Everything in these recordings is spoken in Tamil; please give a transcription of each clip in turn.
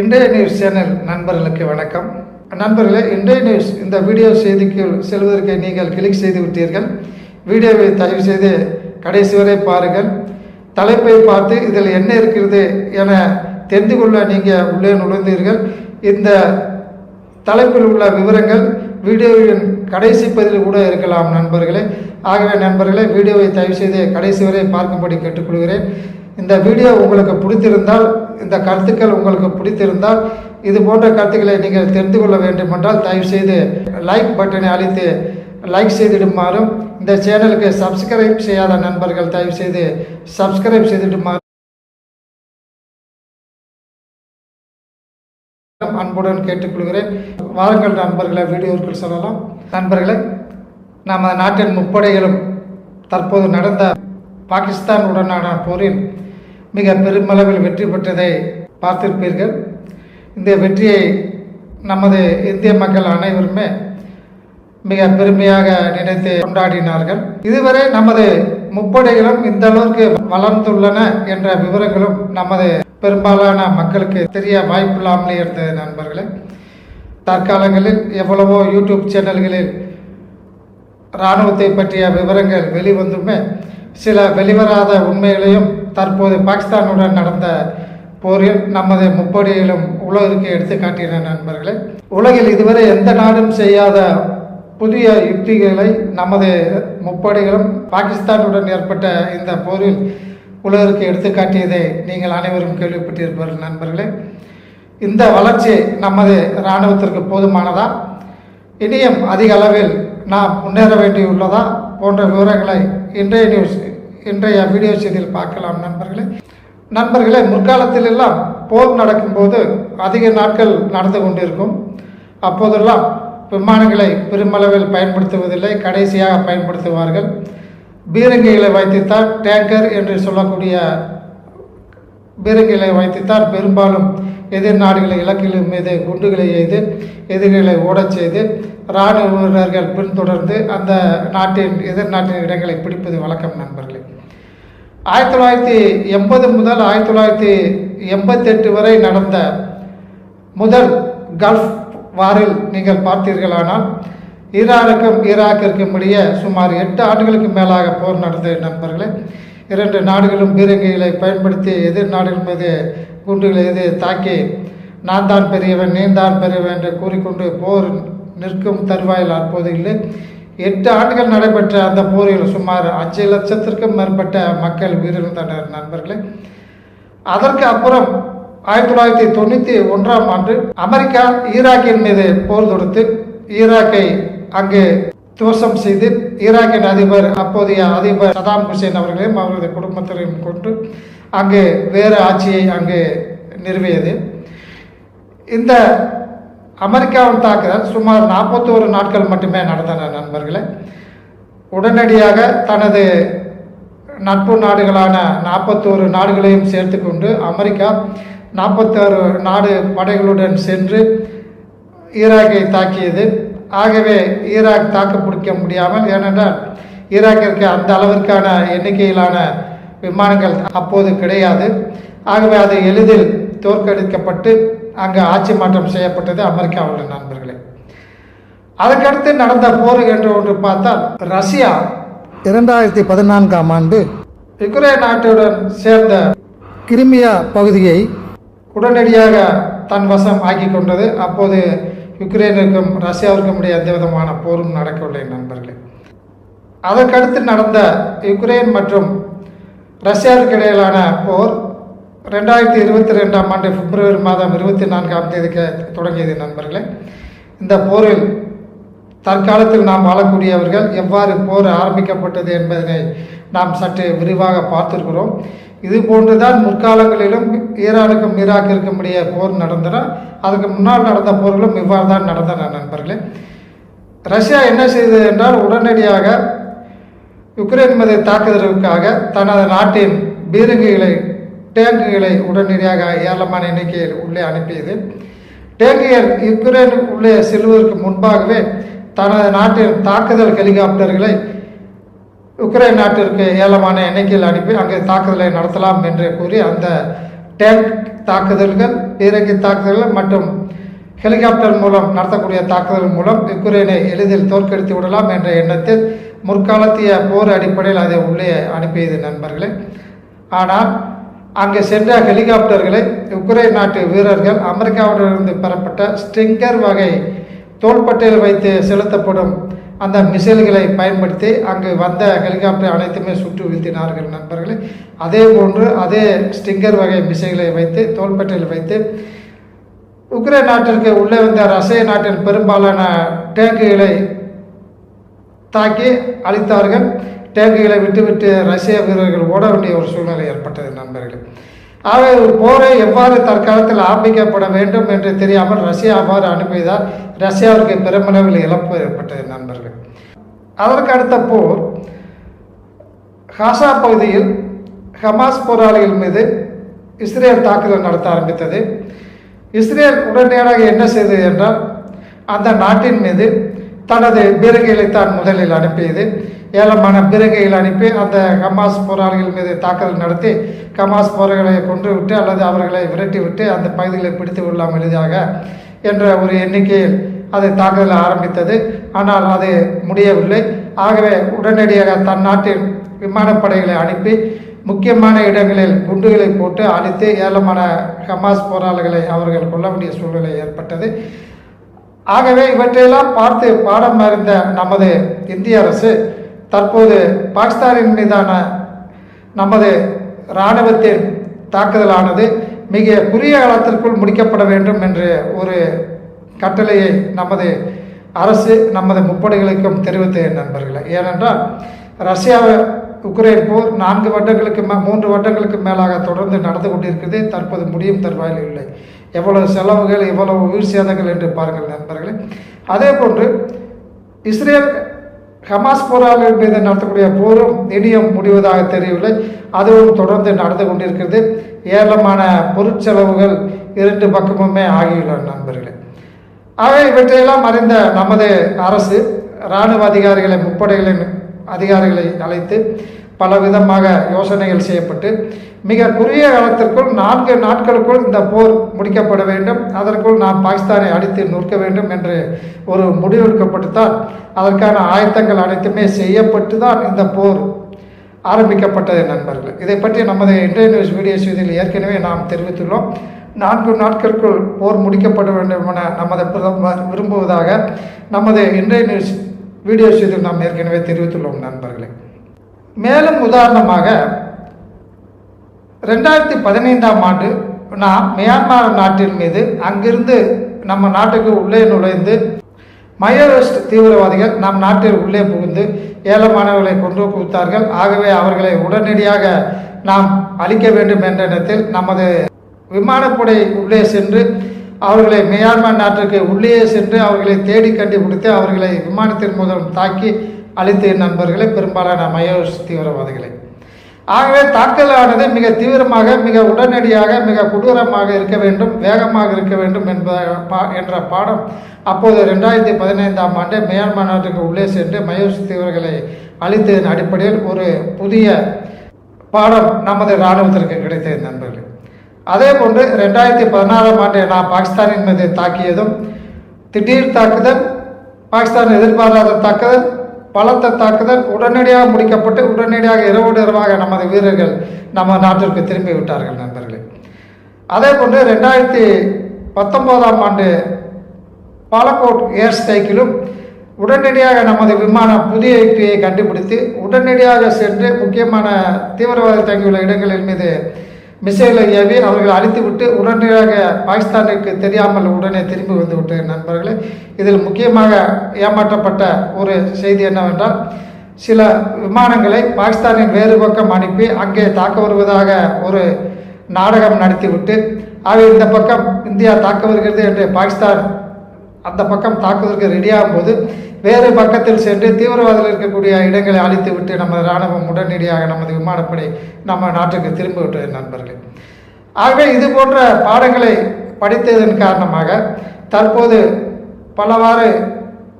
இன்றைய நியூஸ் சேனல் நண்பர்களுக்கு வணக்கம். நண்பர்களே இன்றைய நியூஸ் இந்த வீடியோ செய்திக்கு செல்வதற்கு நீங்கள் கிளிக் செய்து விட்டீர்கள். வீடியோவை தயவு செய்து கடைசி வரை பாருங்கள். தலைப்பை பார்த்து இதில் என்ன இருக்கிறது என தெரிந்து கொள்ள நீங்கள் உள்ளே நுழைந்தீர்கள். இந்த தலைப்பில் உள்ள விவரங்கள் வீடியோவின் கடைசி பதில் கூட இருக்கலாம் நண்பர்களே. ஆகவே நண்பர்களே வீடியோவை தயவு செய்து கடைசி வரை பார்க்கும்படி கேட்டுக்கொள்கிறேன். இந்த வீடியோ உங்களுக்கு பிடித்திருந்தால் இந்த கருத்துக்கள் உங்களுக்கு பிடித்திருந்தால் இது போன்ற கருத்துக்களை நீங்கள் தெரிந்து கொள்ள வேண்டுமென்றால் தயவு செய்து லைக் பட்டனை அழித்து லைக் செய்திடுமாறும் இந்த சேனலுக்கு சப்ஸ்கிரைப் செய்யாத நண்பர்கள் தயவு செய்து சப்ஸ்கிரைப் செய்திடுமாறு அன்புடன் கேட்டுக்கொள்கிறேன். வாருங்கள் நண்பர்களை வீடியோக்கள் சொல்லலாம். நண்பர்களே நமது நாட்டின் முப்படைகளும் தற்போது நடந்த பாகிஸ்தான் உடனான போரில் மிக பெருமளவில் வெற்றி பெற்றதை பார்த்திருப்பீர்கள். இந்த வெற்றியை நமது இந்திய மக்கள் அனைவருமே மிக பெருமையாக நினைத்து கொண்டாடினார்கள். இதுவரை நமது முப்படைகளும் இந்த அளவிற்கு வளர்ந்துள்ளன என்ற விவரங்களும் நமது பெரும்பாலான மக்களுக்கு தெரிய வாய்ப்பில்லாமலே இருந்தது நண்பர்களே. தற்காலங்களில் எவ்வளவோ யூடியூப் சேனல்களில் இராணுவத்தை பற்றிய விவரங்கள் வெளிவந்துமே சில வெளிவராத உண்மைகளையும் தற்போது பாகிஸ்தானுடன் நடந்த போரில் நமது முப்படையிலும் உலகிற்கு எடுத்து காட்டின நண்பர்களே உலகில் இதுவரை எந்த நாடும் செய்யாத புதிய யுக்திகளை நமது முப்படைகளும் பாகிஸ்தானுடன் ஏற்பட்ட இந்த போரில் உலகிற்கு எடுத்துக்காட்டியதை நீங்கள் அனைவரும் கேள்விப்பட்டிருப்பீர்கள் நண்பர்களே. இந்த வளர்ச்சி நமது இராணுவத்திற்கு போதுமானதா? இனியும் அதிக அளவில் நாம் முன்னேற வேண்டியுள்ளதா? போன்ற விவரங்களை இன்றைய நியூஸ் இன்றைய வீடியோ செய்தியில் பார்க்கலாம் நண்பர்களே. நண்பர்களே முற்காலத்தில் எல்லாம் போர் நடக்கும்போது அதிக நாட்கள் நடந்து கொண்டிருக்கும். அப்போதெல்லாம் விமானங்களை பெருமளவில் பயன்படுத்துவதில்லை கடைசியாக பயன்படுத்துவார்கள். பீரங்கிகளை வைத்துத்தான் டேங்கர் என்று சொல்லக்கூடிய பீரங்கிகளை வைத்துத்தான் பெரும்பாலும் எதிர் நாடுகளை இலக்கின் மீது குண்டுகளை எய்து எதிரிகளை ஓடச் செய்து இராணுவ வீரர்கள் பின்தொடர்ந்து அந்த நாட்டின் எதிர் நாட்டின் இடங்களை பிடிப்பது வழக்கம் நண்பர்களே. ஆயிரத்தி தொள்ளாயிரத்தி எண்பது முதல் ஆயிரத்தி தொள்ளாயிரத்தி எண்பத்தெட்டு வரை நடந்த முதல் கல்ஃப் வாரில் நீங்கள் பார்த்தீர்களானால் ஈரானுக்கும் ஈராக்கிற்கும் இடையே சுமார் எட்டு ஆண்டுகளுக்கு மேலாக போர் நடந்தது நண்பர்களே. இரண்டு நாடுகளும் பீரங்கிகளை பயன்படுத்தி எதிர் நாடுகள் மீது குண்டுகளை எது தாக்கி நான் தான் பெரியவன் நீ தான் பெரியவன் என்று கூறிக்கொண்டு போர் நிற்கும் தருவாயில் அப்போது இல்லை. எட்டு ஆண்டுகள் நடைபெற்ற அந்த போரில் சுமார் அஞ்சு லட்சத்திற்கும் மேற்பட்ட மக்கள் உயிரிழந்தனர் நண்பர்களே. அதற்கு அப்புறம் ஆயிரத்தி தொள்ளாயிரத்தி தொண்ணூற்றி ஒன்றாம் ஆண்டு அமெரிக்கா ஈராக்கின் மீது போர் தொடுத்து ஈராக்கை அங்கு துவசம் செய்து ஈராக்கின் அதிபர் அப்போதைய அதிபர் சதாம் ஹுசேன் அவர்களையும் அவரது குடும்பத்தினரையும் கொண்டு அங்கு வேறு ஆட்சியை அங்கு நிறுவியது. இந்த அமெரிக்காவின் தாக்குதல் சுமார் நாற்பத்தோரு நாட்கள் மட்டுமே நடந்தன நண்பர்களே. உடனடியாக தனது நட்பு நாடுகளான நாற்பத்தோரு நாடுகளையும் சேர்த்து கொண்டு அமெரிக்கா நாற்பத்தாறு நாடு படைகளுடன் சென்று ஈராக்கை தாக்கியது. ஆகவே ஈராக் தாக்கு பிடிக்க முடியாமல் ஏனென்றால் ஈராக்கிற்கு அந்த அளவிற்கான எண்ணிக்கையிலான விமானங்கள் அப்போது கிடையாது. ஆகவே அது எளிதில் தோற்கடிக்கப்பட்டு அங்கு ஆட்சி மாற்றம் செய்யப்பட்டது. அமெரிக்காவுடைய நண்பர்களே அதற்கடுத்து நடந்த போர் என்று ஒன்று பார்த்தால் ரஷ்யா இரண்டாயிரத்தி பதினான்காம் ஆண்டு யுக்ரைன் நாட்டுடன் சேர்ந்த கிரிமியா பகுதியை உடனடியாக தன் வசம் ஆக்கி கொண்டது. அப்போது யுக்ரைனுக்கும் ரஷ்யாவிற்கும் இடையே எந்த விதமான போரும் நடக்கவில்லை நண்பர்களே. அதற்கடுத்து நடந்த யுக்ரைன் மற்றும் ரஷ்யாவிற்கு இடையிலான போர் ரெண்டாயிரத்தி இருபத்தி ரெண்டாம் ஆண்டு பிப்ரவரி மாதம் இருபத்தி நான்காம் தேதிக்கு தொடங்கியது நண்பர்களே. இந்த போரில் தற்காலத்தில் நாம் வாழக்கூடியவர்கள் எவ்வாறு போர் ஆரம்பிக்கப்பட்டது என்பதனை நாம் சற்று விரிவாக பார்த்திருக்கிறோம். இது போன்றுதான் முற்காலங்களிலும் ஈரானுக்கும் ஈராக்கிற்கும் இடையே போர் நடந்தன. அதுக்கு முன்னால் நடந்த போர்களும் இவ்வாறு தான் நடந்தன நண்பர்களே. ரஷ்யா என்ன செய்தது என்றால் உடனடியாக யுக்ரைன் மீது தாக்குதலுக்காக தனது நாட்டின் பீரங்கிகளை டேங்குகளை உடனடியாக ஏராளமான எண்ணிக்கையில் உள்ளே அனுப்பியது. டேங்குகள் யுக்ரைன் உள்ளே செல்வதற்கு முன்பாகவே தனது நாட்டின் தாக்குதல் ஹெலிகாப்டர்களை உக்ரைன் நாட்டிற்கு ஏலமான எண்ணிக்கையில் அனுப்பி அங்கே தாக்குதலை நடத்தலாம் என்று கூறி அந்த டேங்க் தாக்குதல்கள் பீரங்கி தாக்குதல்கள் மற்றும் ஹெலிகாப்டர் மூலம் நடத்தக்கூடிய தாக்குதல் மூலம் யுக்ரைனை எளிதில் தோற்கடித்து விடலாம் என்ற எண்ணத்தில் முற்காலத்திய போர் அடிப்படையில் அதை உள்ளே அனுப்பியது நண்பர்களே. ஆனால் அங்கே சென்ற ஹெலிகாப்டர்களை உக்ரைன் நாட்டு வீரர்கள் அமெரிக்காவிடமிருந்து பெறப்பட்ட ஸ்டிங்கர் வகை தோள்பட்டையில் வைத்து செலுத்தப்படும் அந்த மிசைல்களை பயன்படுத்தி அங்கு வந்த ஹெலிகாப்டர் அனைத்துமே சுட்டு வீழ்த்தினார்கள் நண்பர்களே. அதே போன்று அதே ஸ்டிங்கர் வகை மிசைல்களை வைத்து தோள்பட்டையில் வைத்து உக்ரைன் நாட்டிற்கு உள்ளே வந்த ரஷ்ய நாட்டின் பெரும்பாலான டேங்குகளை தாக்கி அழித்தார்கள். டேங்குகளை விட்டுவிட்டு ரஷ்ய வீரர்கள் ஓட வேண்டிய ஒரு சூழ்நிலை ஏற்பட்டது நண்பர்களே. ஆகவே ஒரு போரை எவ்வாறு தற்காலத்தில் ஆரம்பிக்கப்பட வேண்டும் என்று தெரியாமல் ரஷ்யா அவ்வாறு அனுப்பியதால் ரஷ்யாவிற்கு பெருமளவில் இழப்பு ஏற்பட்டது நண்பர்கள். அதற்கு அடுத்த போர். ஹாசா பகுதியில் ஹமாஸ் போராளிகள் மீது இஸ்ரேல் தாக்குதல் நடத்த ஆரம்பித்தது. இஸ்ரேல் உடனடியாக என்ன செய்தது என்றால் அந்த நாட்டின் மீது தனது பீரங்கிகளை தான் முதலில் அனுப்பியது. ஏலமான பீரங்கிகள் அனுப்பி அந்த ஹமாஸ் போராளிகள் மீது தாக்குதல் நடத்தி ஹமாஸ் போராளிகளை கொன்று விட்டு அல்லது அவர்களை விரட்டி விட்டு அந்த பகுதிகளை பிடித்து விடலாம் எளிதாக என்ற ஒரு எண்ணிக்கையில் அது தாக்குதல் ஆரம்பித்தது. ஆனால் அது முடியவில்லை. ஆகவே உடனடியாக தன் நாட்டின் விமானப்படைகளை அனுப்பி முக்கியமான இடங்களில் குண்டுகளை போட்டு அழித்து ஏலமான ஹமாஸ் போராளிகளை அவர்கள் கொல்ல வேண்டிய சூழ்நிலை ஏற்பட்டது. ஆகவே இவற்றையெல்லாம் பார்த்து பாடம் அறிந்த நமது இந்திய அரசு தற்போது பாகிஸ்தானின் மீதான நமது இராணுவத்தின் தாக்குதலானது மிக குறுகிய காலத்திற்குள் முடிக்கப்பட வேண்டும் என்று ஒரு கட்டளையை நமது அரசு நமது முப்படைகளுக்கும் தெரிவித்தது நண்பர்களே. ஏனென்றால் ரஷ்யாவை உக்ரைன் போர் நான்கு வருடங்களுக்கு மே மூன்று வருடங்களுக்கு மேலாக தொடர்ந்து நடந்து கொண்டிருக்கிறது. தற்போது முடியும் தருவாயில் இல்லை. எவ்வளவு செலவுகள் எவ்வளவு உயிர் சேதங்கள் என்று பாருங்கள் நண்பர்களே. அதே போன்று இஸ்ரேல் ஹமாஸ் போராளிகள் மீது நடத்தக்கூடிய போரும் இனியும் முடிவதாக தெரியவில்லை. அதுவும் தொடர்ந்து நடந்து கொண்டிருக்கிறது. ஏராளமான பொருட்செலவுகள் இரண்டு பக்கமுமே ஆகியுள்ளன நண்பர்களே. ஆக இவற்றையெல்லாம் அறிந்த நமது அரசு இராணுவ அதிகாரிகளை முப்படைகளின் அதிகாரிகளை அழைத்து பல விதமாக யோசனைகள் செய்யப்பட்டு மிக குறுகிய காலத்திற்குள் நான்கு நாட்களுக்குள் இந்த போர் முடிக்கப்பட வேண்டும். அதற்குள் நாம் பாகிஸ்தானை அடித்து நிற்க வேண்டும் என்று ஒரு முடிவெடுக்கப்பட்டு தான் அதற்கான ஆயத்தங்கள் அனைத்துமே செய்யப்பட்டு தான் இந்த போர் ஆரம்பிக்கப்பட்டது நண்பர்கள். இதை பற்றி நமது இன்றைய நியூஸ் வீடியோஸ் இதில் ஏற்கனவே நாம் தெரிவித்துள்ளோம். நான்கு நாட்களுக்குள் போர் முடிக்கப்பட வேண்டும் என நமது பிரதமர் விரும்புவதாக நமது இன்றைய நியூஸ் வீடியோஸ் இதில் நாம் ஏற்கனவே தெரிவித்துள்ளோம் நண்பர்களே. மேலும் உதாரணமாக ரெண்டாயிரத்தி பதினைந்தாம் ஆண்டு நாம் மியான்மர் நாட்டின் மீது அங்கிருந்து நம்ம நாட்டுக்கு உள்ளே நுழைந்து மயோவெஸ்ட் தீவிரவாதிகள் நம் நாட்டில் உள்ளே புகுந்து ஏலமானவர்களை கொண்டு குவித்தார்கள். ஆகவே அவர்களை உடனடியாக நாம் அழிக்க வேண்டும் என்ற எண்ணத்தில் நமது விமானப்படை உள்ளே சென்று அவர்களை மியான்மர் நாட்டிற்கு உள்ளே சென்று அவர்களை தேடி கண்டுபிடித்து அவர்களை விமானத்தின் மூலம் தாக்கி அழித்த நண்பர்களை பெரும்பாலான மயோஸ் தீவிரவாதிகளை. ஆகவே தாக்கலானது மிக தீவிரமாக மிக உடனடியாக மிக கொடூரமாக இருக்க வேண்டும் வேகமாக இருக்க வேண்டும் என்பதாக பா- என்ற பாடம் அப்போது ரெண்டாயிரத்தி பதினைந்தாம் ஆண்டு மியான்மர் நாட்டுக்கு உள்ளே சென்று மயோஸ் தீவிரர்களை அழித்ததன் அடிப்படையில் ஒரு புதிய பாடம் நமது இராணுவத்திற்கு கிடைத்தது அதே போன்று ரெண்டாயிரத்தி பதினாறாம் ஆண்டு நாம் பாகிஸ்தானின் மீது தாக்கியதும் திடீர் தாக்குதல் பாகிஸ்தான் எதிர்பாராத தாக்குதல் பலத்த தாக்குதல் உடனடியாக முடிக்கப்பட்டு உடனடியாக இரவோடு இரவாக நமது வீரர்கள் நம்ம நாட்டிற்கு திரும்பி விட்டார்கள் நண்பர்களே. அதே போன்று ரெண்டாயிரத்தி பத்தொம்போதாம் ஆண்டு பாலக்கோட் ஏர் ஸ்ட்ரைக்கிலும் உடனடியாக நமது விமானம் புதிய யுக்தியை கண்டுபிடித்து உடனடியாக சென்று முக்கியமான தீவிரவாத தங்கியுள்ள இடங்களின் மீது மிசைலை ஏவி அவர்கள் அழித்துவிட்டு உடனடியாக பாகிஸ்தானுக்கு தெரியாமல் உடனே திரும்பி வந்து விட்ட நண்பர்களே இதில் முக்கியமாக ஏமாற்றப்பட்ட ஒரு செய்தி என்னவென்றால் சில விமானங்களை பாகிஸ்தானின் வேறு பக்கம் அனுப்பி அங்கே தாக்க வருவதாக ஒரு நாடகம் நடத்திவிட்டு அவை இந்த பக்கம் இந்தியா தாக்க வருகிறது என்று பாகிஸ்தான் அந்த பக்கம் தாக்குவதற்கு ரெடியாகும் போது வேறு பக்கத்தில் சென்று தீவிரவாதிகள் இருக்கக்கூடிய இடங்களை அழித்து விட்டு நமது இராணுவம் உடனடியாக நமது விமானப்படை நம்ம நாட்டுக்கு திரும்பி விட்டது நண்பர்களே. ஆகவே இது போன்ற பாடங்களை படித்ததன் காரணமாக தற்போது பலவாறு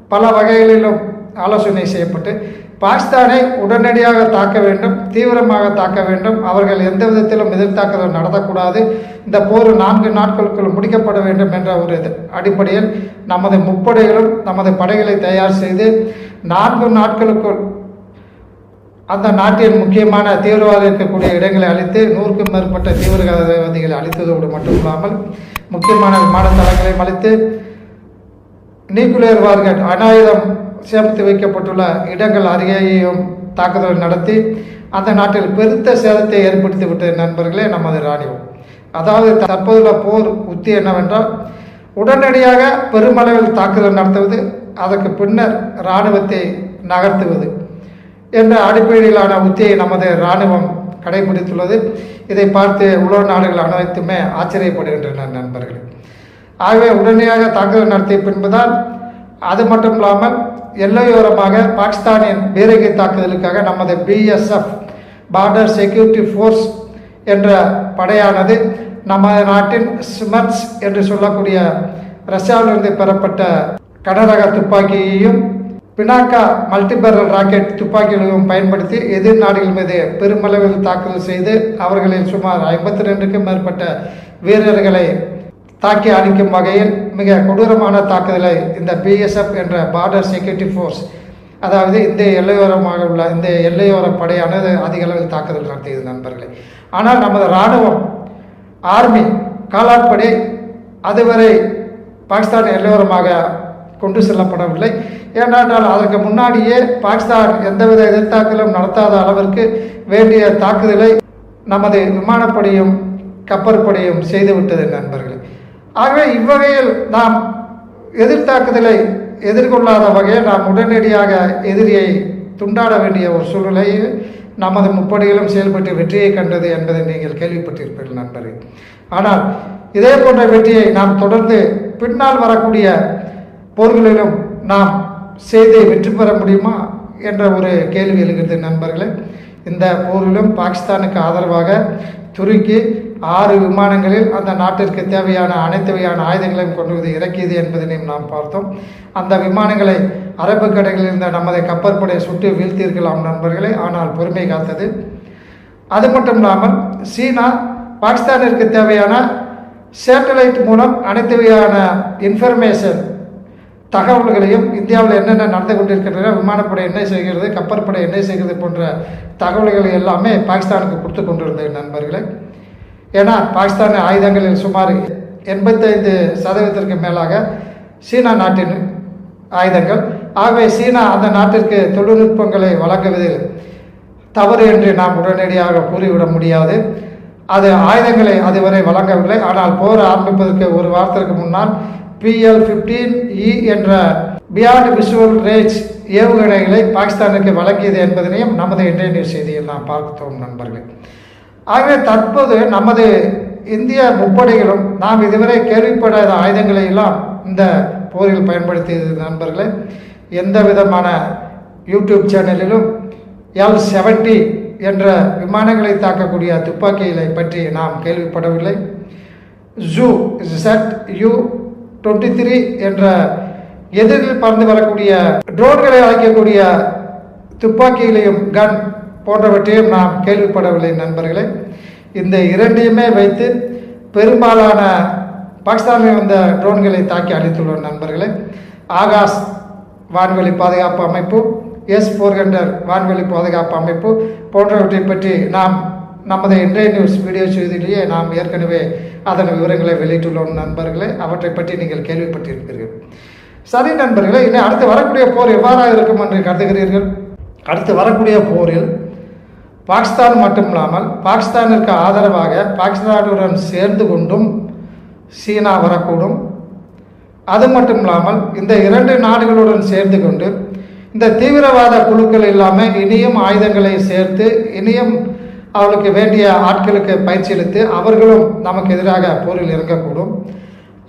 பல வகைகளிலும் ஆலோசனை செய்யப்பட்டு பாகிஸ்தானை உடனடியாக தாக்க வேண்டும் தீவிரமாக தாக்க வேண்டும். அவர்கள் எந்த விதத்திலும் எதிர்த்தாக்குதல் நடத்தக்கூடாது. இந்த போர் நான்கு நாட்களுக்குள் முடிக்கப்பட வேண்டும் என்ற ஒரு அடிப்படையில் நமது முப்படைகளும் நமது படைகளை தயார் செய்து நான்கு நாட்களுக்குள் அந்த நாட்டின் முக்கியமான தீவிரவாதம் இருக்கக்கூடிய இடங்களை அழித்து நூறுக்கும் மேற்பட்ட தீவிரவாதிகளை அழித்ததோடு மட்டுமில்லாமல் முக்கியமான விமான தளங்களையும் அழித்து நியூக்ளியர் வார்கட் அனாயுதம் சேமித்து வைக்கப்பட்டுள்ள இடங்கள் அருகேயும் தாக்குதல் நடத்தி அந்த நாட்டில் பெருத்த சேதத்தை ஏற்படுத்திவிட்ட நண்பர்களே நமது ராணுவம். அதாவது தற்போதுள்ள போர் உத்தி என்னவென்றால் உடனடியாக பெருமளவில் தாக்குதல் நடத்துவது அதற்கு பின்னர் இராணுவத்தை நகர்த்துவது என்ற அடிப்படையிலான உத்தியை நமது இராணுவம் கடைபிடித்துள்ளது. இதை பார்த்து உலக நாடுகள் அனைத்துமே ஆச்சரியப்படுகின்றன நண்பர்கள். ஆகவே உடனடியாக தாக்குதல் நடத்திய பின்புதான் அது மட்டும் இல்லாமல் எல்லையோரமாக பாகிஸ்தானின் பீரகை தாக்குதலுக்காக நமது பிஎஸ்எஃப் பார்டர் செக்யூரிட்டி ஃபோர்ஸ் என்ற படையானது நமது நாட்டின் ஸ்மர்ட்ஸ் என்று சொல்லக்கூடிய ரஷ்யாவிலிருந்து பெறப்பட்ட கடரக துப்பாக்கியையும் பினாக்கா மல்டிபரல் ராக்கெட் துப்பாக்கிகளையும் பயன்படுத்தி எதிர் நாடுகள் மீது பெருமளவில் தாக்குதல் செய்து அவர்களில் சுமார் ஐம்பத்தி ரெண்டுக்கும் மேற்பட்ட வீரர்களை தாக்கி அழிக்கும் வகையில் மிக கொடூரமான தாக்குதலை இந்த பிஎஸ்எஃப் என்ற பார்டர் செக்யூரிட்டி ஃபோர்ஸ் அதாவது இந்த எல்லையோரமாக உள்ள இந்த எல்லையோர படையானது அதிக அளவில் தாக்குதல் நடத்தியது நண்பர்களே. ஆனால் நமது இராணுவம் ஆர்மி காலாட்படை அதுவரை பாகிஸ்தான் எல்லையோரமாக கொண்டு செல்லப்படவில்லை. ஏனென்றால் அதற்கு முன்னாடியே பாகிஸ்தான் எந்தவித எதிர்த்தாக்கலும் நடத்தாத அளவிற்கு வேண்டிய தாக்குதலை நமது விமானப்படையும் கப்பற்படையும் செய்துவிட்டது நண்பர்களே. ஆகவே இவ்வகையில் நாம் எதிர்த்தாக்குதலை எதிர்கொள்ளாத வகையில் நாம் உடனடியாக எதிரியை துண்டாட வேண்டிய ஒரு சூழ்நிலை நமது முப்படையிலும் செயல்பட்டு வெற்றியை கண்டது என்பதை நீங்கள் கேள்விப்பட்டிருப்பீர்கள் நண்பரே. ஆனால் இதே போன்ற வெற்றியை நாம் தொடர்ந்து பின்னால் வரக்கூடிய போர்களிலும் நாம் செய்து வெற்றி பெற முடியுமா என்ற ஒரு கேள்வி எழுகிறது நண்பர்களே. இந்த போரிலும் பாகிஸ்தானுக்கு ஆதரவாக துருக்கி ஆறு விமானங்களில் அந்த நாட்டிற்கு தேவையான அனைத்து வகையான ஆயுதங்களையும் கொண்டு வந்து இறக்கியது என்பதனையும் நாம் பார்த்தோம். அந்த விமானங்களை அரபிக்கடைகளில் இருந்த நமது கப்பற்படையை சுட்டு வீழ்த்தியிருக்கலாம் நண்பர்களே ஆனால் பொறுமை காத்தது. அது மட்டும் இல்லாமல் சீனா பாகிஸ்தானிற்கு தேவையான சேட்டலைட் மூலம் அனைத்து வகையான இன்ஃபர்மேஷன் தகவல்களையும் இந்தியாவில் என்னென்ன நடந்து கொண்டிருக்கின்றன விமானப்படை என்ன செய்கிறது கப்பற்படை என்ன செய்கிறது போன்ற தகவல்களை எல்லாமே பாகிஸ்தானுக்கு கொடுத்து கொண்டிருந்தது நண்பர்களே. ஏன்னா பாகிஸ்தான் ஆயுதங்களில் சுமார் எண்பத்தைந்து சதவீதத்திற்கு மேலாக சீனா நாட்டின் ஆயுதங்கள். ஆகவே சீனா அந்த நாட்டிற்கு தொழில்நுட்பங்களை வழங்குவதில் தவறு என்று நாம் உடனடியாக கூறிவிட முடியாது. அது ஆயுதங்களை அதுவரை வழங்கவில்லை. ஆனால் போர் ஆரம்பிப்பதற்கு ஒரு வாரத்திற்கு முன்னால் பிஎல் ஃபிஃப்டீன் இ என்ற பியாண்ட் விஷுவல் ரேஞ்ச் ஏவுகணைகளை பாகிஸ்தானுக்கு வழங்கியது என்பதனையும் நமது இன்றைய நியூஸ் செய்தியில் நாம் பார்த்தோம் நண்பர்கள். ஆகவே தற்போது நமது இந்திய முப்படைகளும் நாம் இதுவரை கேள்விப்படாத ஆயுதங்களை எல்லாம் இந்த போரில் பயன்படுத்தியது நண்பர்களே. எந்த விதமான யூடியூப் சேனலிலும் எல் செவன்டி என்ற விமானங்களை தாக்கக்கூடிய துப்பாக்கிகளை பற்றி நாம் கேள்விப்படவில்லை. ஜூ செட் யூ டுவெண்ட்டி த்ரீ என்ற எதிரில் பறந்து வரக்கூடிய ட்ரோன்களை அழைக்கக்கூடிய துப்பாக்கிகளையும் கன் போன்றவற்றையும் நாம் கேள்விப்படவில்லை நண்பர்களே. இந்த இரண்டையுமே வைத்து பெரும்பாலான பாகிஸ்தானில் வந்த ட்ரோன்களை தாக்கி அழித்துள்ளோம் நண்பர்களே. ஆகாஷ் வான்வெளி பாதுகாப்பு அமைப்பு எஸ் ஃபோர் ஹண்ட்ரட் வான்வெளி பாதுகாப்பு அமைப்பு போன்றவற்றை பற்றி நாம் நமது இன்றைய நியூஸ் வீடியோ செய்தியிலேயே நாம் ஏற்கனவே அதன் விவரங்களை வெளியிட்டுள்ளோம் நண்பர்களே. அவற்றை பற்றி நீங்கள் கேள்விப்பட்டிருப்பீர்கள். சரி நண்பர்களே இனி அடுத்து வரக்கூடிய போர் எவ்வாறாக இருக்கும் என்று கருதுகிறீர்கள்? அடுத்து வரக்கூடிய போரில் பாகிஸ்தான் மட்டுமில்லாமல் பாகிஸ்தானிற்கு ஆதரவாக பாகிஸ்தானுடன் சேர்ந்து கொண்டும் சீனா வரக்கூடும். அது மட்டும் இல்லாமல் இந்த இரண்டு நாடுகளுடன் சேர்ந்து கொண்டு இந்த தீவிரவாத குழுக்கள் இல்லாமல் இனியும் ஆயுதங்களை சேர்த்து இனியும் அவளுக்கு வேண்டிய ஆட்களுக்கு பயிற்சியளித்து அவர்களும் நமக்கு எதிராக போரில் இறங்கக்கூடும்.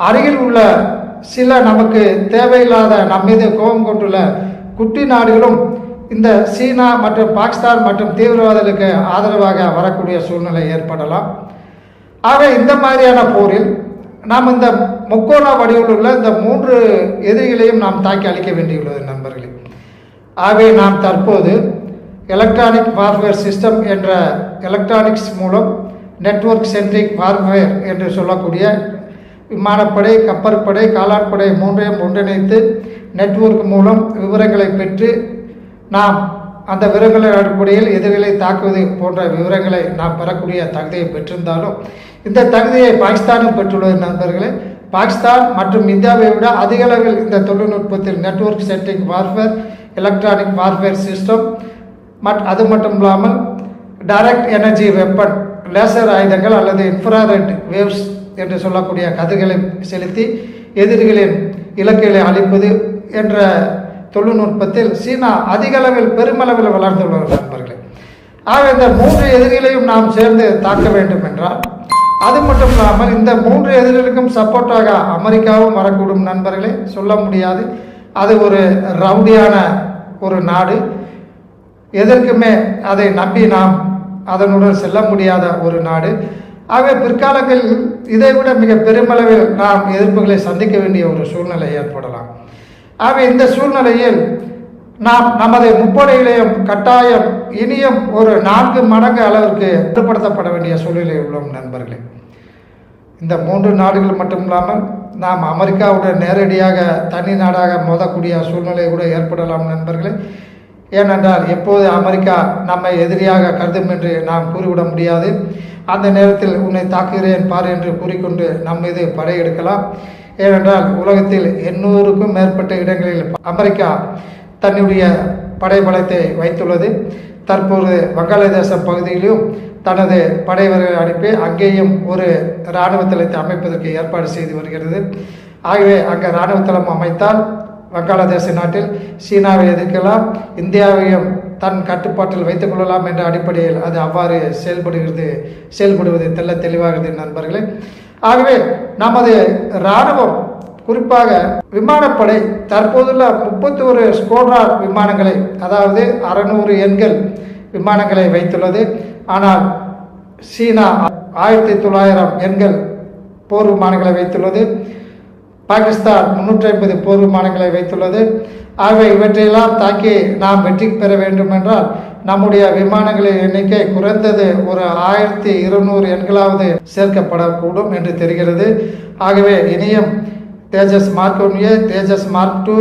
அருகில் உள்ள சில நமக்கு தேவையில்லாத நம்மீது கோபம் கொண்டுள்ள குட்டி நாடுகளும் இந்த சீனா மற்றும் பாகிஸ்தான் மற்றும் தீவிரவாதிகளுக்கு ஆதரவாக வரக்கூடிய சூழ்நிலை ஏற்படலாம். ஆக இந்த மாதிரியான போரில் நாம் இந்த முக்கோண வடிவில் உள்ள இந்த மூன்று எதிரிகளையும் நாம் தாக்கி அழிக்க வேண்டியுள்ளது நண்பர்களே. ஆகவே நாம் தற்போது எலக்ட்ரானிக் வார்ஃபேர் சிஸ்டம் என்ற எலக்ட்ரானிக்ஸ் மூலம் நெட்வொர்க் சென்ட்ரிக் வார்ஃபேர் என்று சொல்லக்கூடிய விமானப்படை கப்பற்படை காலாட்படை மூன்றையும் ஒன்றிணைத்து நெட்வொர்க் மூலம் விவரங்களை பெற்று நாம் அந்த விவரங்களின் அடிப்படையில் எதிரிகளை தாக்குவது போன்ற விவரங்களை நாம் பெறக்கூடிய தகுதியை பெற்றிருந்தாலும் இந்த தகுதியை பாகிஸ்தானும் பெற்றுள்ளது நண்பர்களே. பாகிஸ்தான் மற்றும் இந்தியாவை விட அதிக அளவில் இந்த தொழில்நுட்பத்தில் network setting warfare electronic warfare system மட் அது மட்டும் இல்லாமல் டைரக்ட் எனர்ஜி வெப்பன் லேசர் ஆயுதங்கள் அல்லது இன்ஃப்ராரெட் வேவ்ஸ் என்று சொல்லக்கூடிய கதிர்களை செலுத்தி எதிரிகளின் இலக்குகளை அழிப்பது என்ற தொழில்நுட்பத்தில் சீனா அதிக அளவில் பெருமளவில் வளர்ந்துள்ளது நண்பர்களே. ஆக இந்த மூன்று எதிரிகளையும் நாம் சேர்ந்து தாக்க வேண்டும் என்றால் அது மட்டும் இல்லாமல் இந்த மூன்று எதிரிகளுக்கும் சப்போர்ட்டாக அமெரிக்காவும் வரக்கூடும் நண்பர்களே. சொல்ல முடியாது. அது ஒரு ரவுடியான ஒரு நாடு. எதற்குமே அதை நம்பி நாம் அதனுடன் செல்ல முடியாத ஒரு நாடு. ஆகவே பிற்காலங்களில் இதைவிட மிக பெருமளவில் நாம் எதிர்ப்புகளை சந்திக்க வேண்டிய ஒரு சூழ்நிலை ஏற்படலாம். ஆகவே இந்த சூழ்நிலையில் நாம் நமது முப்படைகளையும் கட்டாயம் இனியும் ஒரு நான்கு மடங்கு அளவிற்கு கட்டுப்படுத்தப்பட வேண்டிய சூழ்நிலை உள்ளோம் நண்பர்களே. இந்த மூன்று நாடுகள் மட்டும் இல்லாமல் நாம் அமெரிக்காவுடன் நேரடியாக தனி நாடாக மோதக்கூடிய சூழ்நிலை கூட ஏற்படலாம் நண்பர்களே. ஏனென்றால் எப்போது அமெரிக்கா நம்மை எதிரியாக கருதும் என்று நாம் கூறிவிட முடியாது. அந்த நேரத்தில் உன்னை தாக்குகிறேன் பார் என்று கூறிக்கொண்டு நம் மீது படையெடுக்கலாம். ஏனென்றால் உலகத்தில் எண்ணூறுக்கும் மேற்பட்ட இடங்களில் அமெரிக்கா தன்னுடைய படைபலத்தை வைத்துள்ளது. தற்போது வங்காளதேச பகுதியிலும் தனது படைவர்களை அனுப்பி அங்கேயும் ஒரு இராணுவ தளத்தை அமைப்பதற்கு ஏற்பாடு செய்து வருகிறது. ஆகவே அங்கே இராணுவ தளம் அமைத்தால் வங்காளதேச நாட்டில் சீனாவை எதிர்க்கலாம் இந்தியாவையும் தன் கட்டுப்பாட்டில் வைத்துக் கொள்ளலாம் என்ற அடிப்படையில் அது அவ்வாறு செயல்படுகிறது செயல்படுவது தெல்ல தெளிவாகிறது நண்பர்களே. ஆகவே நமது இராணுவம் குறிப்பாக விமானப்படை தற்போதுள்ள முப்பத்தி ஒரு ஸ்கோட்ரார் விமானங்களை அதாவது அறநூறு எண்கள் விமானங்களை வைத்துள்ளது. ஆனால் சீனா ஆயிரத்தி தொள்ளாயிரம் எண்கள் போர் விமானங்களை வைத்துள்ளது. பாகிஸ்தான் முன்னூற்றி ஐம்பது போர் விமானங்களை வைத்துள்ளது. ஆகவே இவற்றையெல்லாம் தாக்கி நாம் வெற்றி பெற வேண்டும் என்றால் நம்முடைய விமானங்களின் எண்ணிக்கை குறைந்தது ஒரு ஆயிரத்தி இருநூறு எண்களாவது சேர்க்கப்படக்கூடும் என்று தெரிகிறது. ஆகவே இனியும் Tejas mark one A Tejas mark two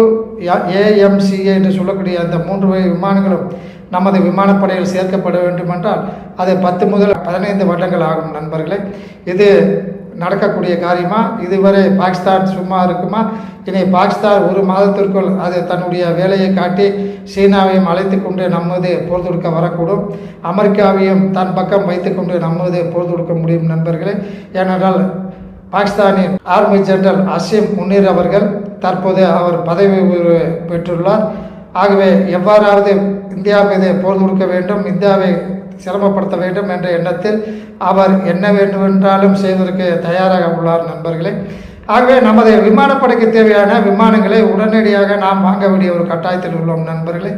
AMCA என்று சொல்லக்கூடிய அந்த மூன்று வகை விமானங்களும் நமது விமானப்படையில் சேர்க்கப்பட வேண்டுமென்றால் அது பத்து முதல் பதினைந்து வருடங்கள் ஆகும் நண்பர்களே. இது நடக்கக்கூடிய காரியமா? இதுவரை பாகிஸ்தான் சும்மா இருக்குமா? இனி பாகிஸ்தான் ஒரு மாதத்திற்குள் அது தன்னுடைய வேலையை காட்டி சீனாவையும் அழைத்து கொண்டு நம்மது போர் தொடுக்க வரக்கூடும். அமெரிக்காவையும் தன் பக்கம் வைத்துக்கொண்டு நம்மது போர் தொடுக்க முடியும் நண்பர்களே. ஏனென்றால் பாகிஸ்தானின் ஆர்மி ஜெனரல் அசீம் முன்னீர் அவர்கள் தற்போது அவர் பதவி உயர்வு பெற்றுள்ளார். ஆகவே எவ்வாறாவது இந்தியா மீது போர் தொடுக்க வேண்டும். இந்தியாவை சிரமப்படுத்த வேண்டும் என்ற எண்ணத்தில் அவர் என்ன வேண்டுமென்றாலும் செய்வதற்கு தயாராக உள்ளார் நண்பர்களே. ஆகவே நமது விமானப்படைக்கு தேவையான விமானங்களை உடனடியாக நாம் வாங்க வேண்டிய ஒரு கட்டாயத்தில் உள்ளோம் நண்பர்களே.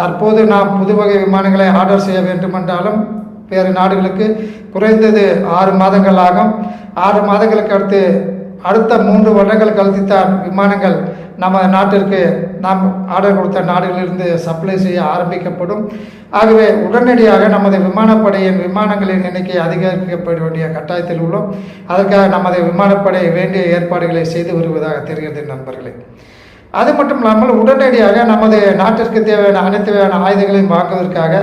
தற்போது நாம் புது வகை விமானங்களை ஆர்டர் செய்ய வேண்டுமென்றாலும் வேறு நாடுகளுக்கு குறைந்தது ஆறு மாதங்கள் ஆகும். ஆறு மாதங்களுக்கு அடுத்து அடுத்த மூன்று வருடங்கள் கழித்துத்தான் விமானங்கள் நம்ம நாட்டிற்கு நாம் ஆர்டர் கொடுத்த நாடுகளிலிருந்து சப்ளை செய்ய ஆரம்பிக்கப்படும். ஆகவே உடனடியாக நமது விமானப்படையின் விமானங்களின் எண்ணிக்கை அதிகரிக்கப்பட வேண்டிய கட்டாயத்தில் உள்ளோம். அதற்காக நமது விமானப்படை வேண்டிய ஏற்பாடுகளை செய்து வருவதாக தெரிகிறது நண்பர்களே. அது மட்டும் இல்லாமல் உடனடியாக நமது நாட்டிற்கு தேவையான அனைத்து வகையான ஆயுதங்களையும் வாங்குவதற்காக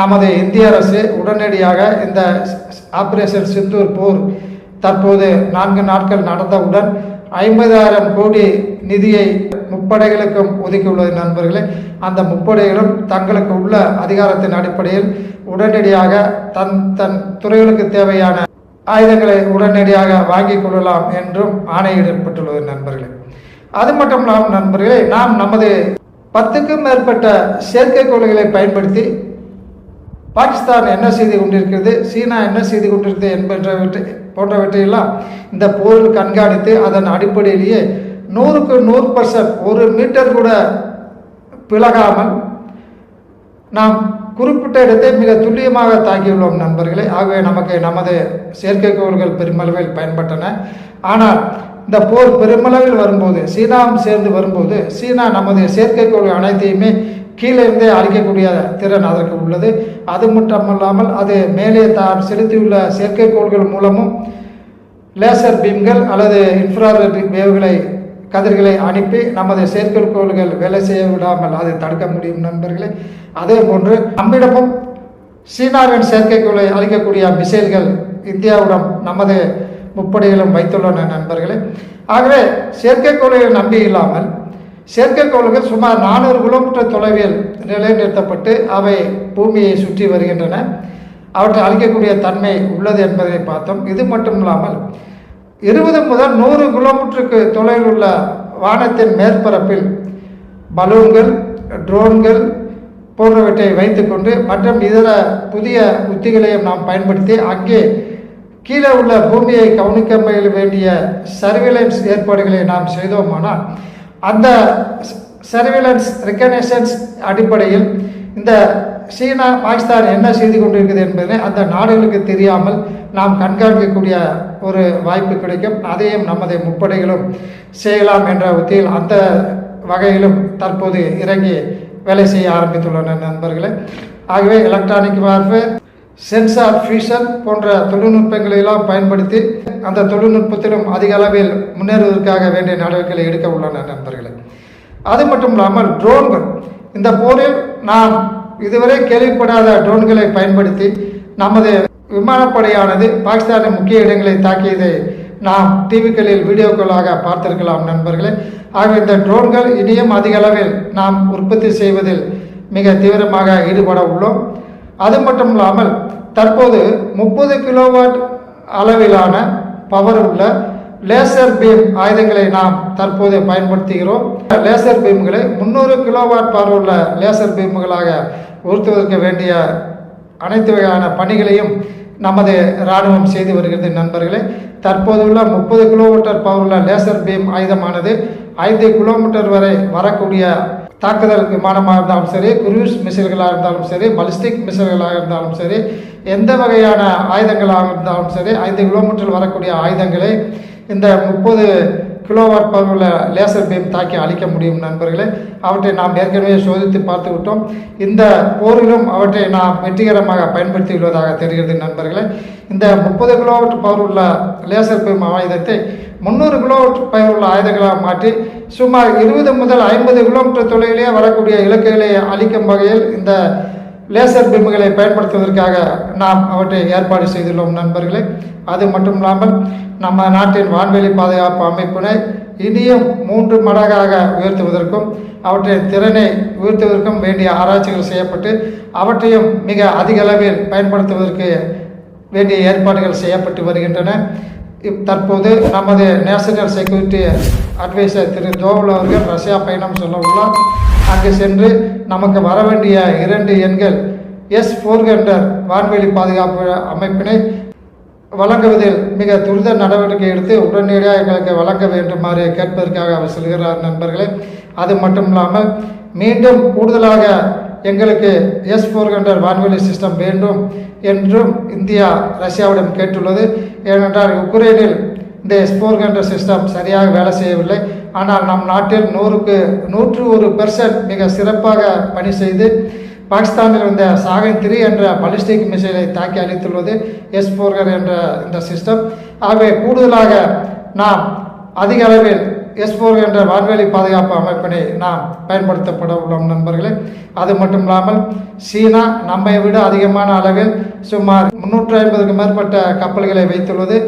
நமது இந்திய அரசு உடனடியாக இந்த ஆப்ரேஷன் சிந்தூர் போர் தற்போது நான்கு நாட்கள் நடந்தவுடன் ஐம்பதாயிரம் கோடி நிதியை முப்படைகளுக்கும் ஒதுக்கியுள்ளது நண்பர்களே. அந்த முப்படைகளும் தங்களுக்கு உள்ள அதிகாரத்தின் அடிப்படையில் உடனடியாக தன் தன் துறைகளுக்கு தேவையான ஆயுதங்களை உடனடியாக வாங்கிக் கொள்ளலாம் என்றும் ஆணையிடப்பட்டுள்ளது நண்பர்களே. அது மட்டும் இல்லாமல் நண்பர்களே நாம் நமது பத்துக்கும் மேற்பட்ட செயற்கைக்கோள்களை பயன்படுத்தி பாகிஸ்தான் என்ன செய்து கொண்டிருக்கிறது சீனா என்ன செய்து கொண்டிருக்கிறது என்பவற்றை போன்றவற்றையெல்லாம் இந்த போரில் கண்காணித்து அதன் அடிப்படையிலேயே நூறுக்கு நூறு பர்சன்ட் ஒரு மீட்டர் கூட பிளகாமல் நாம் குறிப்பிட்ட இடத்தை மிக துல்லியமாக தாக்கியுள்ளோம் நண்பர்களே. ஆகவே நமக்கு நமது செயற்கைக்கோள்கள் பெருமளவில் பயன்பட்டன. ஆனால் இந்த போர் பெருமளவில் வரும்போது சீனாவும் சேர்ந்து வரும்போது சீனா நமது செயற்கைக்கோள் அனைத்தையுமே கீழே இருந்தே அழிக்கக்கூடிய திறன் அதற்கு உள்ளது. அது மட்டுமல்லாமல் அது மேலே தான் செலுத்தியுள்ள செயற்கைக்கோள்கள் மூலமும் லேசர் பீம்கள் அல்லது இன்ஃப்ராரெட் வேவ்களை கதிர்களை அனுப்பி நமது செயற்கைக்கோள்கள் வேலை செய்ய விடாமல் அதை தடுக்க முடியும் நண்பர்களே. அதே போன்று நம்மிடமும் சீனாவின் செயற்கைக்கோளை அழிக்கக்கூடிய மிசைல்கள் இந்தியாவிடம் நமது முப்படைகளும் வைத்துள்ளன நண்பர்களே. ஆகவே செயற்கைக்கோளை நம்பி இல்லாமல் செயற்கைக்கோள்கள் சுமார் நானூறு கிலோமீட்டர் தொலைவில் நிலைநிறுத்தப்பட்டு அவை பூமியை சுற்றி வருகின்றன. அவற்றை அழிக்கக்கூடிய தன்மை உள்ளது என்பதை பார்த்தோம். இது மட்டும் இல்லாமல் இருபது முதல் நூறு கிலோமீட்டருக்கு தொலைவில் உள்ள வானத்தின் மேற்பரப்பில் பலூன்கள் ட்ரோன்கள் போன்றவற்றை வைத்துக்கொண்டு மற்றும் இதர புதிய உத்திகளையும் நாம் பயன்படுத்தி அங்கே கீழே உள்ள பூமியை கவனிக்க வேண்டிய சர்வேலன்ஸ் ஏற்பாடுகளை நாம் செய்தோமானால் அந்த சர்வேலன்ஸ் ரெக்கனேஷன்ஸ் அடிப்படையில் இந்த சீனா பாகிஸ்தான் என்ன செய்து கொண்டிருக்கிறது என்பதை அந்த நாடுகளுக்கு தெரியாமல் நாம் கண்காணிக்கக்கூடிய ஒரு வாய்ப்பு கிடைக்கும். அதையும் நமது முப்படைகளும் செய்யலாம் என்ற உத்தியில் அந்த வகையிலும் தற்போது இறங்கி வேலை செய்ய ஆரம்பித்துள்ளன நண்பர்களே. ஆகவே எலக்ட்ரானிக் வார்ஃபேர் சென்சார் ஃபியூஷன் போன்ற தொழில்நுட்பங்களையெல்லாம் பயன்படுத்தி அந்த தொழில்நுட்பத்திலும் அதிக அளவில் முன்னேறுவதற்காக வேண்டிய நடவடிக்கைகளை எடுக்க உள்ளன நண்பர்களே. அது மட்டும் இல்லாமல் ட்ரோன்கள் இந்த போரில் நாம் இதுவரை கேள்விப்படாத ட்ரோன்களை பயன்படுத்தி நமது விமானப்படையானது பாகிஸ்தானின் முக்கிய இடங்களை தாக்கியதை நாம் டிவிக்களில் வீடியோக்களாக பார்த்திருக்கலாம் நண்பர்களே. ஆகவே இந்த ட்ரோன்கள் இனியும் அதிக அளவில் நாம் உற்பத்தி செய்வதில் மிக தீவிரமாக ஈடுபட உள்ளோம். அது மட்டும் இல்லாமல் தற்போது முப்பது கிலோவாட் அளவிலான பவர் உள்ள லேசர் பீம் ஆயுதங்களை நாம் தற்போது பயன்படுத்துகிறோம். லேசர் பீம்களை முந்நூறு கிலோவாட் பவர் உள்ள லேசர் பீம்களாக உயர்த்துவதற்கு வேண்டிய அனைத்து வகையான பணிகளையும் நமது இராணுவம் செய்து வருகிறது நண்பர்களே. தற்போதுள்ள முப்பது கிலோமீட்டர் பவருள்ள லேசர் பீம் ஆயுதமானது ஐந்து கிலோமீட்டர் வரை வரக்கூடிய தாக்குதல் விமானமாக இருந்தாலும் சரி குரூஸ் மிசைல்களாக இருந்தாலும் சரி பலிஸ்டிக் மிசைல்களாக இருந்தாலும் சரி எந்த வகையான ஆயுதங்களாக இருந்தாலும் சரி ஐந்து கிலோமீட்டர் வரக்கூடிய ஆயுதங்களை இந்த முப்பது கிலோவாட் பவருள்ள லேசர் பீம் தாக்கி அழிக்க முடியும் நண்பர்களே. அவற்றை நாம் ஏற்கனவே சோதித்து பார்த்து விட்டோம். இந்த போரிலும் அவற்றை நாம் வெற்றிகரமாக பயன்படுத்தி வருவதாக தெரிகிறது நண்பர்களே. இந்த முப்பது கிலோவாட் பவர் உள்ள லேசர் பீம் ஆயுதத்தை முந்நூறு கிலோவாட் பவர் உள்ள ஆயுதங்களாக மாற்றி சுமார் இருபது முதல் ஐம்பது கிலோமீட்டர் தொலைவிலேயே வரக்கூடிய இலக்குகளை அளிக்கும் வகையில் இந்த லேசர் பிம்புகளை பயன்படுத்துவதற்காக நாம் அவற்றை ஏற்பாடு செய்துள்ளோம் நண்பர்களே. அது மட்டும் இல்லாமல் நம்ம நாட்டின் வான்வெளி பாதுகாப்பு அமைப்பினை இனியும் மூன்று மடங்காக உயர்த்துவதற்கும் அவற்றின் திறனை உயர்த்துவதற்கும் வேண்டிய ஆராய்ச்சிகள் செய்யப்பட்டு அவற்றையும் மிக அதிக அளவில் பயன்படுத்துவதற்கு வேண்டிய ஏற்பாடுகள் செய்யப்பட்டு வருகின்றன. தற்போது நமது நேஷனல் செக்யூரிட்டி அட்வைசர் திரு ஜோவல் அவர்கள் ரஷ்யா பயணம் சொல்ல உள்ளார். அங்கு சென்று நமக்கு வர வேண்டிய இரண்டு எண்கள் எஸ் ஃபோர் ஹண்ட்ரட் வான்வெளி பாதுகாப்பு அமைப்பினை வழங்குவதில் மிக துரித நடவடிக்கை எடுத்து உடனடியாக எங்களுக்கு வழங்க வேண்டுமாறு கேட்பதற்காக அவர் செல்கிறார் நண்பர்களே. அது மட்டும் இல்லாமல் மீண்டும் கூடுதலாக எங்களுக்கு எஸ் ஃபோர் ஹண்ட்ரட் வான்வெளி சிஸ்டம் வேண்டும் என்றும் இந்தியா ரஷ்யாவிடம் கேட்டுள்ளது. ஏனென்றால் உக்ரைனில் இந்த எஸ் ஃபோர் ஹண்ட்ரட் சிஸ்டம் சரியாக வேலை செய்யவில்லை. ஆனால் நம் நாட்டில் நூறுக்கு நூற்று ஒரு பெர்சன்ட் மிக சிறப்பாக பணி செய்து பாகிஸ்தானில் இருந்த சாகன் த்ரீ என்ற பலிஸ்டிக் மிசைலை தாக்கி அளித்துள்ளது எஸ் ஃபோர்கர் என்ற இந்த சிஸ்டம் ஆகவே கூடுதலாக நாம் அதிக அளவில் எஸ்போர் என்ற வான்வெளி பாதுகாப்பு அமைப்பினை நாம் பயன்படுத்தப்பட உள்ளோம் நண்பர்களே. அது மட்டும் இல்லாமல் சீனா நம்மை விட அதிகமான அளவில் சுமார் முன்னூற்றி ஐம்பதுக்கு மேற்பட்ட கப்பல்களை வைத்துள்ளது.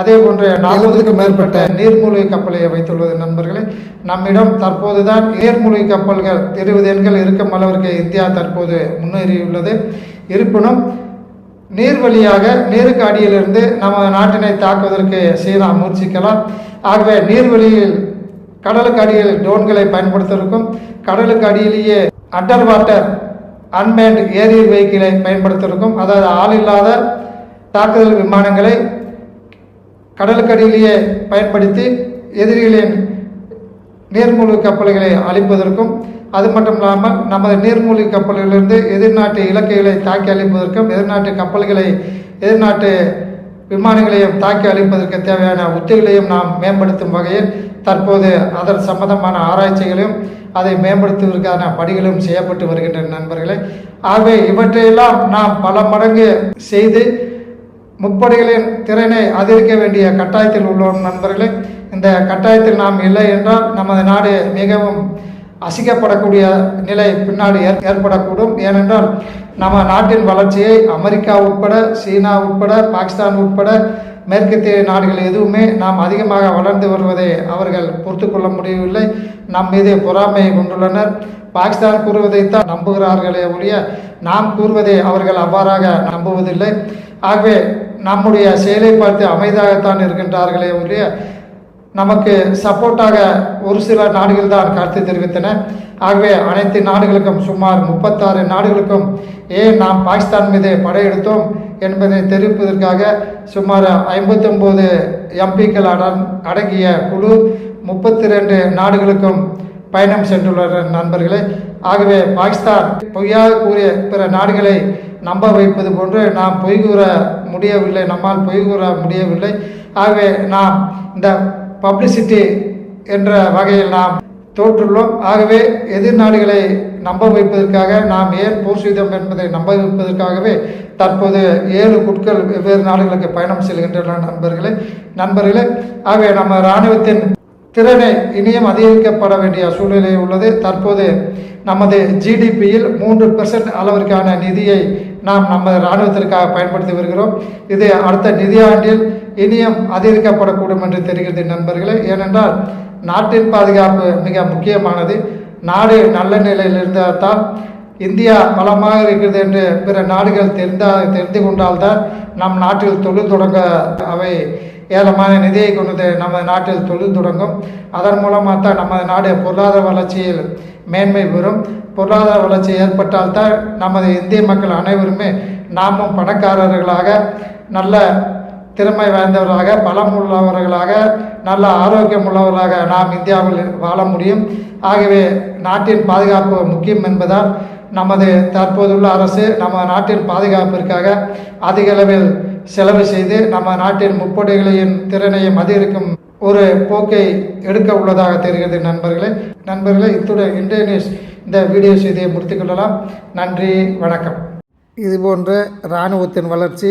அதே போன்று நாற்பதுக்கும் மேற்பட்ட நீர்மூழ்கி கப்பலை வைத்துள்ளது நண்பர்களே. நம்மிடம் தற்போதுதான் நீர்மூழ்கி கப்பல்கள் இருபது எண்கள் இருக்கும் அளவிற்கு இந்தியா தற்போது முன்னேறியுள்ளது. இருப்பினும் நீர் வழியாக நீருக்கு அடியிலிருந்து நம்ம நாட்டினை தாக்குவதற்கு சீனா முயற்சிக்கலாம். ஆகவே நீர்வழியில் கடலுக்கு அடியில் ட்ரோன்களை பயன்படுத்துவதற்கும் கடலுக்கு அடியிலேயே அண்டர் வாட்டர் அன்மேண்ட் ஏரியல் வெஹிக்கிளை பயன்படுத்துவதற்கும் அதாவது ஆள் இல்லாத தாக்குதல் விமானங்களை கடலுக்கடியிலேயே பயன்படுத்தி எதிரிகளின் நீர்மூழ்கி கப்பல்களை அழிப்பதற்கும் அது மட்டும் இல்லாமல் நமது நீர்மூழ்கி கப்பல்களிலிருந்து எதிர்நாட்டு இலக்கைகளை தாக்கி அழிப்பதற்கும் எதிர்நாட்டு கப்பல்களை எதிர்நாட்டு விமானங்களையும் தாக்கி அழிப்பதற்கு தேவையான உத்திகளையும் நாம் மேம்படுத்தும் வகையில் தற்போது அதன் சம்பந்தமான ஆராய்ச்சிகளையும் அதை மேம்படுத்துவதற்கான பணிகளும் செய்யப்பட்டு வருகின்றன நண்பர்களே. ஆகவே இவற்றையெல்லாம் நாம் பல மடங்கு செய்து முப்படைகளின் திறனை அதிகரிக்க வேண்டிய கட்டாயத்தில் உள்ளோம் நண்பர்களே. இந்த கட்டாயத்தில் நாம் இல்லை என்றால் நமது நாடு மிகவும் அசிக்கப்படக்கூடிய நிலை பின்னாடி ஏற்படக்கூடும். ஏனென்றால் நம்ம நாட்டின் வளர்ச்சியை அமெரிக்கா உட்பட சீனா உட்பட பாகிஸ்தான் உட்பட மேற்கத்திய நாடுகள் எதுவுமே நாம் அதிகமாக வளர்ந்து வருவதை அவர்கள் பொறுத்து கொள்ள முடியவில்லை. நம் மீது பொறாமையை கொண்டுள்ளனர். பாகிஸ்தான் கூறுவதைத்தான் நம்புகிறார்களே ஒழிய நாம் கூறுவதை அவர்கள் அவ்வாறாக நம்புவதில்லை. ஆகவே நம்முடைய செயலை பார்த்து அமைதியாகத்தான் இருக்கின்றார்களே ஒழிய நமக்கு சப்போர்ட்டாக ஒரு சில நாடுகள் தான் கருத்து தெரிவித்தன. ஆகவே அனைத்து நாடுகளுக்கும் சுமார் முப்பத்தாறு நாடுகளுக்கும் ஏன் நாம் பாகிஸ்தான் மீது படையெடுத்தோம் என்பதை தெரிவிப்பதற்காக சுமார் ஐம்பத்தொம்போது எம்பிக்கள் அடங்கிய குழு முப்பத்தி ரெண்டு நாடுகளுக்கும் பயணம் சென்றுள்ளனர் நண்பர்களே. ஆகவே பாகிஸ்தான் பொய்யாக கூறிய பிற நாடுகளை நம்ப வைப்பது போன்று நாம் பொய் கூற முடியவில்லை. நம்மால் பொய் கூற முடியவில்லை. ஆகவே நாம் இந்த பப்ளிசிட்டி என்ற வகையில் நாம் தோற்றுள்ளோம். ஆகவே எதிர் நாடுகளை நம்ப வைப்பதற்காக நாம் ஏன் போர் செய்தோம் என்பதை நம்ப வைப்பதற்காகவே தற்போது ஏழு குட்கள் வெவ்வேறு நாடுகளுக்கு பயணம் செல்கின்றன நண்பர்களே. நண்பர்களே ஆகவே நம்ம இராணுவத்தின் திறனை இனியும் அதிகரிக்கப்பட வேண்டிய சூழ்நிலை உள்ளது. தற்போது நமது ஜிடிபியில் மூன்று பெர்சன்ட் அளவிற்கான நிதியை நாம் நமது இராணுவத்திற்காக பயன்படுத்தி வருகிறோம். இது அடுத்த நிதியாண்டில் இனியும் அதிகரிக்கப்படக்கூடும் என்று தெரிகிறது நண்பர்களே. ஏனென்றால் நாட்டின் பாதுகாப்பு மிக முக்கியமானது. நாடு நல்ல நிலையில் இருந்தால்தான் இந்தியா பலமாக இருக்கிறது என்று பிற நாடுகள் தெரிந்தால் தெரிந்து கொண்டால்தான் நம் நாட்டில் தொழில் தொடங்க அவை ஏலமான நிதியை கொண்டது நமது நாட்டில் தொழில் தொடங்கும். அதன் மூலமாக தான் நமது நாடு பொருளாதார வளர்ச்சியில் மேன்மை பெறும். பொருளாதார வளர்ச்சி ஏற்பட்டால்தான் நமது இந்திய மக்கள் அனைவருமே நாமும் பணக்காரர்களாக நல்ல திறமை வாய்ந்தவர்களாக பலம் உள்ளவர்களாக நல்ல ஆரோக்கியம் உள்ளவர்களாக நாம் இந்தியாவில் வாழ முடியும். ஆகவே நாட்டின் பாதுகாப்பு முக்கியம் என்பதால் நமது தற்போதுள்ள அரசு நம்ம நாட்டின் பாதுகாப்பிற்காக அதிக அளவில் செலவு செய்து நம்ம நாட்டின் முப்படைகளின் திறனையும் அதிகரிக்கும் ஒரு போக்கை எடுக்க உள்ளதாக தெரிகிறது நண்பர்களே. நண்பர்களே இத்துடன் இன்றைய நியூஸ் இந்த வீடியோ செய்தியை முடித்துக்கொள்ளலாம் நன்றி வணக்கம். இதுபோன்ற இராணுவத்தின் வளர்ச்சி